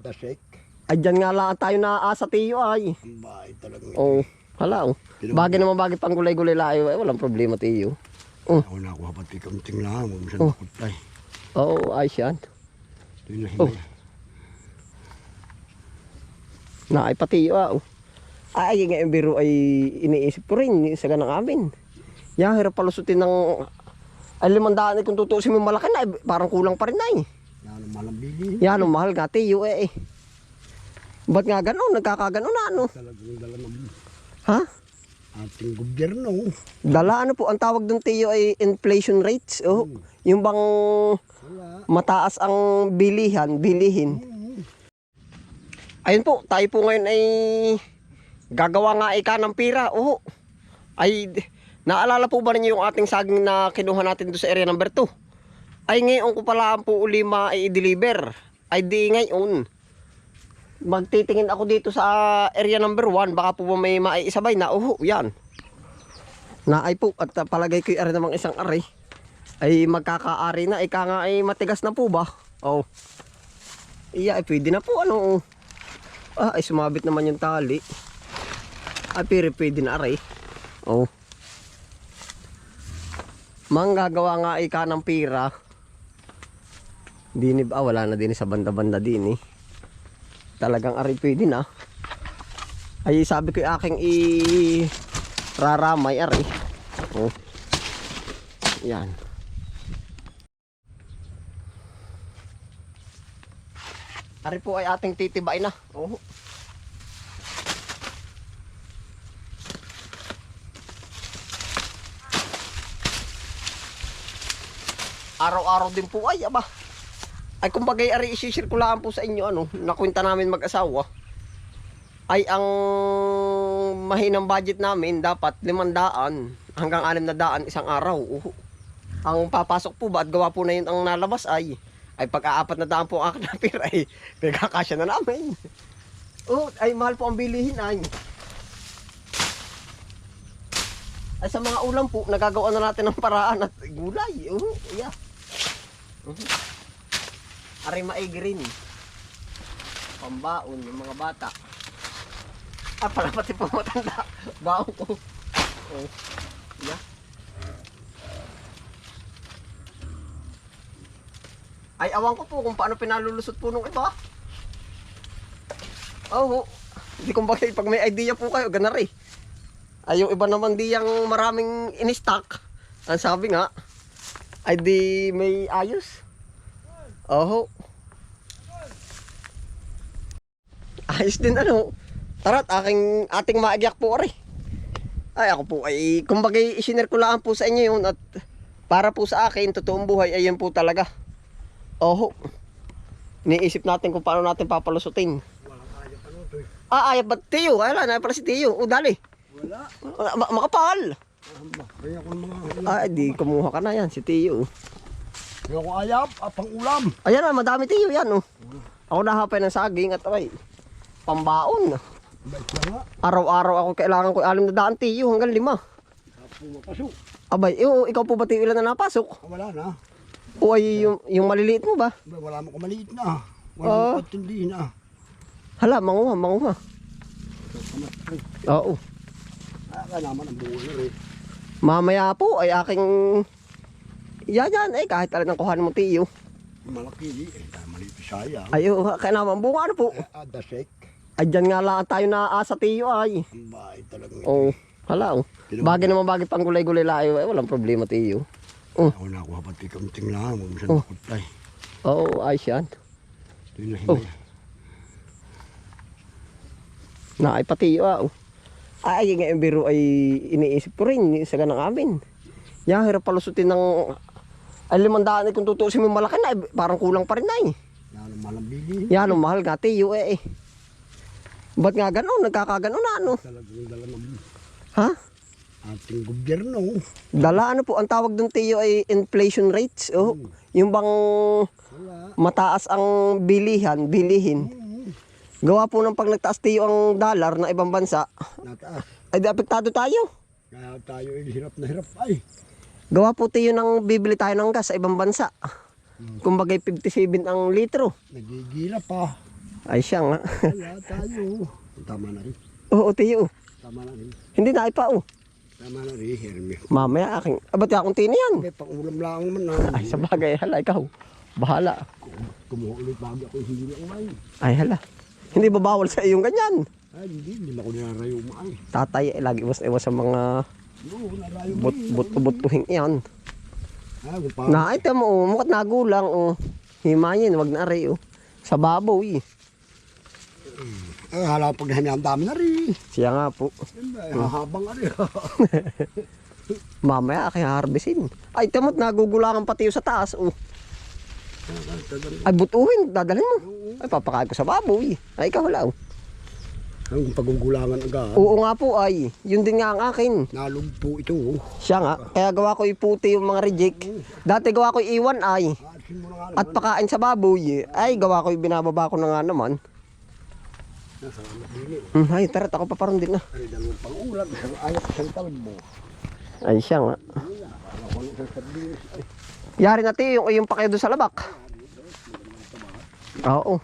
Dasek. Ay, dyan nga lang tayo naasa tiyo ay. Bahay talaga. Oo. hala oh. Bagay naman bagay pang gulay-gulay layo. Eh, walang problema tiyo. Ako na ako pati kamting lang. Huwag mo siya Oh. nakutay. Oo, ay siyan. Ito yung Oh. nahimay. Na ay pati ah. oh. Ay, nga yung biro ay iniisip ko rin sa ganang amin. Yan, hirap palusutin ng ay limandaan eh, kung tutuusin mo malaki na, eh, parang kulang pa rin na eh. Yan ang. Yan, ang mahal nga tiyo eh. eh. Ba't nga gano'n? Nagkakagano'n na ano? Talagang dala ng Ha? ating gobyerno. Dala ano po, ang tawag doon tiyo ay inflation rates. Oh, yung bang Wala. mataas ang bilihan, bilihin. Hmm. Ayun po, tayo po ngayon ay gagawa nga ika ng pira. Oo. Ay, naalala po ba ninyo yung ating saging na kinuha natin doon sa area number 2? Ay ngayon ko pala po uli ma-deliver. Ay di ngayon. Magtitingin ako dito sa area number 1. Baka po may maiisabay na. Oo, yan. Na ay po, at uh, palagay ko yung ari namang isang ari. Ay magkakaari na. Ika nga ay matigas na po ba? Oh. Iya, ay pwede na po. Ano? Ah, ay sumabit naman yung tali. Ay, pero pwede na aray. Oh. Manggagawa nga ika ng pira. Dinib, ah, wala na din sa banda-banda din eh. Talagang aray pwede na. Ay, sabi ko aking i raramay aray. Oh. Yan. Ari po ay ating titibay na. Oh. Araw-araw din po ay aba. Ay kumbaga ari isisirkulaan po sa inyo ano, nakwenta namin mag-asawa. Ay ang mahinang budget namin dapat 500 hanggang 600 isang araw. Oh. Ang papasok po ba at gawa po na yun ang nalabas ay ay pag-aapat na daan po ang akin na pera ay pagkakasya na namin. Oh, ay mahal po ang bilihin ay. Ay sa mga ulam po, nagagawa na natin ng paraan at gulay. Oh, yeah. Uh Aray maigrin. Pambaon ng mga bata. Ah, pala pati po matanda. Baon ko. Oh. Yeah. Ay, awan ko po kung paano pinalulusot po nung iba. Oo. Hindi kung bakit pag may idea po kayo, ganar eh. Ay, yung iba naman di yung maraming in-stock. Ang sabi nga, ay di may ayos. Oo. Ayos din ano. Tara't aking ating maagyak po ari. Ay ako po ay kumbaga lang po sa inyo yun at para po sa akin totoong buhay ayun po talaga. Oho. Niisip natin kung paano natin papalusutin. Ah, ay, ba't Tiyo? Wala na pala si Tiyo. O, dali. Wala. Wala, ma- makapal. Kaya ko mga Ah, di, kumuha ka na yan, si Tiyo. Ko ayap, ah, pang ulam. Ayan na, madami Tiyo yan, oh. Ako nahapay ng saging at ay, pambaon. Araw-araw ako kailangan ko alim na daan Tiyo hanggang lima. Tapos mapasok. Abay, iyo, ikaw po ba Tiyo ilan na napasok? Ah, Wala na. O ay, yung, yung maliliit mo ba? Wala mo kamaliit na. Wala Ah. mo katindi na. Hala, manguha, manguha. Oo. Ah, kaya naman ang bunga na rin. Mamaya po ay aking... Yan, yan, eh, kahit alin ang kuhanin mo Tiyo. Malaki eh. Dahil maliit sayang. Ayo, kaya naman bunga ano po. Ah, dasek. Ay, dyan nga lang tayo naasa Tiyo ay. Bahay talaga. Oo. hala oh. Bagay naman bagay pang gulay-gulay layo. Eh, walang problema tiyo. Ako na ako pati kamting lang. Huwag mo siya Oh. nakutay. Oo, ay siyan. Ito yung nahimay. Na ay pati ah. oh. Ay, nga yung biro ay iniisip ko rin sa ganang amin. Yan, hirap palusutin ng ay limandaan eh, kung tutuusin mo yung malaki na, eh, parang kulang pa rin na eh. Yan ang malang bilhin. Yan, ang mahal nga tiyo eh. eh. Ba't nga gano'n? Nagkakagano'n na ano? Talagang dala ng Ha? ating gobyerno. Dala ano po, ang tawag doon tiyo ay inflation rates. Oh, yung bang Wala. mataas ang bilihan, bilihin. Hmm. Gawa po ng pag nagtaas tiyo ang dollar na ibang bansa, Nataas. ay di apektado tayo. Kaya tayo ay hirap na hirap ay. Gawa po tiyo ng bibili tayo ng gas sa ibang bansa. Kumbaga 57 ang litro. Nagigila pa. Ay siya nga. Wala tayo. Tama na rin. Oo, tiyo. Tama na rin. Hindi na pa oh. Tama na rin, Hermes. Mamaya aking, abat akong tini yan. May pang-ulam lang naman na. Ay, sa bagay, hala, ikaw. Bahala. Kumuha ulit bago ako hindi may. Ay, hala. Hindi ba bawal sa iyong ganyan? Ay, hindi. Hindi na ako nilarayo maay. Tatay, eh, lagi iwas-iwas sa mga narayo but, but, butuhing yan. Na, ito mo, oh, mukat nagulang, oh. Himayin, wag na rin, oh. Sa baboy. eh. Ay, hala pag nahin ang dami na rin. Siya nga po. Ay, hahabang ka rin. Mamaya, aking harvestin. Ay, tamot, nagugulangan pati sa taas, oh. Ay, butuhin, dadalhin mo. Ay, papakain ko sa baboy. Ay, ikaw wala, oh. Ang pagugulangan agad. Oo nga po, ay. Yun din nga ang akin. Nalugpo ito. oh. Siya nga. Kaya gawa ko iputi yung mga reject. Dati gawa ko iwan, ay. Aasin mo na nga At naman. pakain sa baboy, ay gawa ko binababa ko na nga naman. Nasalamat din eh. Hmm, ay, tara, ako pa parang din na. Ay, dalawang pang-ulam. Isang ayat, isang. Ay, siya nga. Ano ko nung sasabihin? Ay, Yari na tiyo, yung, yung pa kayo doon sa labak. Oo.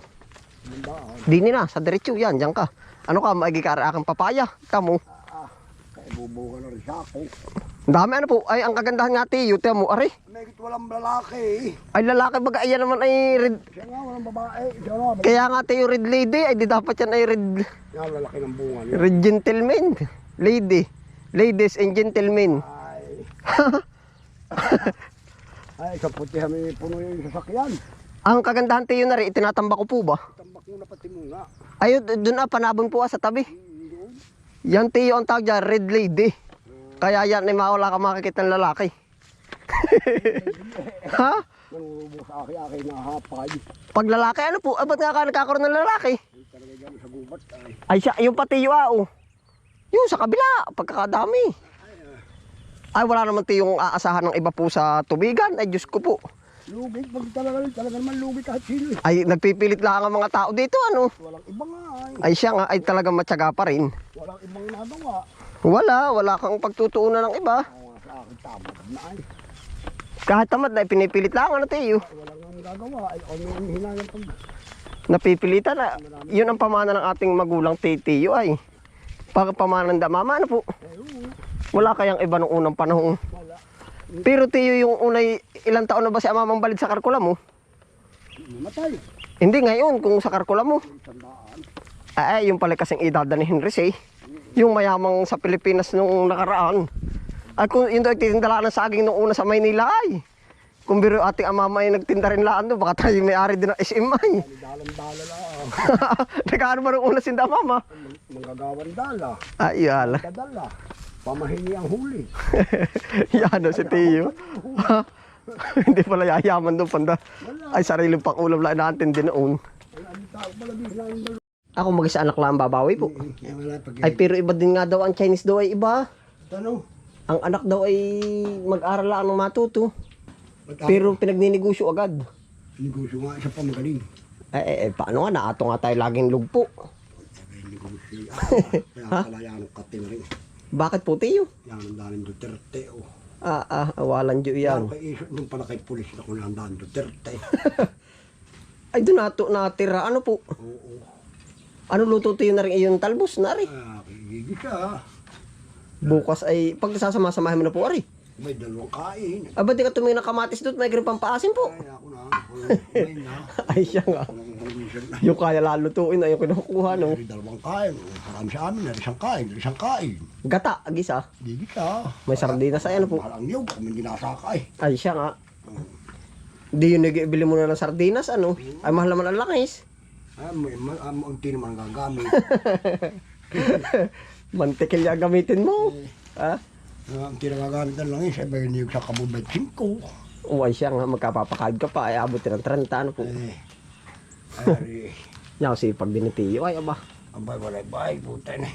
Dini na, sa diretso yan, diyan ka. Ano ka, maigi ka aking papaya. Kamo. Ah, kaya bubuo ka na rin sa ako. Ang dami ano po. Ay, ang kagandahan nga tiyo, tiyo mo, are. May walang lalaki. Ay, lalaki baga, ayan naman ay red. Siya nga, walang babae. Siya nga, babae. Kaya nga tiyo, red lady. Ay, di dapat yan ay red, Yan, lalaki ng bunga niya. red gentleman. Lady. Ladies and gentlemen. Ay. Ay, sa puti kami puno yung sasakyan. Ang kagandahan tiyo na rin, itinatamba ko po ba? Tambak mo na pati mo nga. Ayun, doon na, panabon po ah, sa tabi. Doon. Yan tiyo ang tawag dyan, red lady. Kaya yan ay mawala ka makikita ng lalaki. ha? Akin na hapay. Pag lalaki, ano po? Ah, ba't nga ka nagkakaroon ng lalaki? Sa gubat. Ay, siya, yung pati yung ah, oh. Yung sa kabila, pagkakadami. Ay, wala naman tiyong aasahan ng iba po sa tubigan. Ay, Diyos ko po. Lugit. Pag talaga, talaga naman lugit kahit sino. eh. Ay, nagpipilit lang ang mga tao dito, ano? Walang iba nga ay. Ay, siya nga, ay talagang matyaga pa rin. Walang ibang nagawa. Wala, wala kang pagtutuunan ng iba. Oo sa akin, tama na ay. Kahit tamad na, pinipilit lang, ano tiyo? Ay, Walang ang gagawa. Ay, ano yung hinayang pag... Napipilitan na. Yun ang pamana ng ating magulang titiyo ay. Pag pamana ng damama, ano po? Wala kayang iba nung unang panahon. Wala. Pero tiyo yung unay, ilang taon na ba si amamang balid sa karkula mo? Mamatay. Hindi ngayon, kung sa karkula mo. Tandaan. Ay, yung pala kasing edad ni Henry Say. Yung mayamang sa Pilipinas nung nakaraan. Ay, kung yun daw ay titindala ng saging nung una sa Maynila ay. Kung biro ating amama ay nagtinda rin laan doon, baka tayo may-ari din ng SM ay. Dalang-dala lang. Nagkaano ba nung una si mama? Manggagawan dala. Ay, yala. Kadala. Pamahingi ang huli. Yan o, si Tiyo. Hindi pala yayaman doon, panda. Ay, sariling pang ulam lang natin din noon. Ako mag-isa anak lang ang babawi po. Eh, pag Ay, pero iba din nga daw ang Chinese daw ay iba. Tanong. Ang anak daw ay mag-aral lang ng matuto. Ba't Pero pinagninigoso agad. Negosyo nga isa pa magaling. Eh, eh, eh, paano nga, naato nga tayo laging lugpo. Negosyo. Ah, Kaya pala yan ang kate na rin. Bakit po, Tiyo? Yan ang daling Duterte. Oh. Ah, ah, awalan dyo Yan. yan. Kay isip nung pala kay pulis na kung ang daling Duterte. Ay, doon nato natira. Ano po? Oo. Ano luto Tiyo na rin yung talbos na rin? Ah, kigigil ka. Bukas ay, pag sasama-samahin mo na po, ari. May dalawang kain. Ah, ba't di ka tumingin ng kamatis doon? May ganun pampaasin po. Ay, ako na. Kumain na. Ay, siya nga. Yung kaya lalutuin na yung kinukuha, no? May dalawang kain. Marami sa amin. May isang kain. Isang kain. Gata, agisa. Gigil ka. May sardinas ay ano po. Mahal ang niyog. Kung hindi nasakay. Ay, siya nga. Di yun nag-ibili mo na ng sardinas, ano? Ay, mahal naman ang langis. Ah, may, may, ah, unti naman ang gagamit. Mantikil yung gamitin mo. Ha? Ah, unti na gagamit ng langis. Ay, may niyog sa kabubay 5. O, ay siya nga, magkapapakad ka pa. Ay, abutin ng 30, ano po. Eh. Ay, Yan kasi pag dinitiyo, ay, aba. abay, wala bay. Puta na.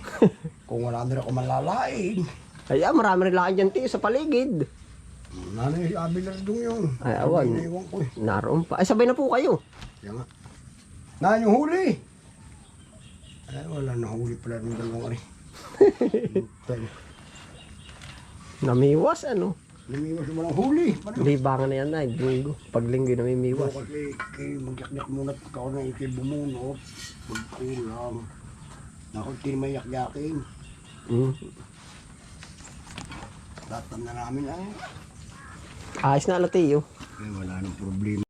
Kung wala rin ako malalain. Ay, ah, marami rin lang dyan tiyo sa paligid. Nanay, sabi na rin yun. Ay, awan. Iniwan ko eh. Naroon pa. Ay, sabay na po kayo. Yan nga. Nan yung huli. Ay, wala na huli pala ng dalawang ari. Puta na. Namiwas, ano? Lumiwas mo ng huli. Libangan na yan na, linggo. Pag linggo na may Oo, miwas. kasi kay magyak-yak muna at ikaw na ikay bumunot. Magkulang. Naku, hindi may yak-yakin. Mm. Lahat na namin ay. Ayos na alatiyo. Eh, wala nang problema.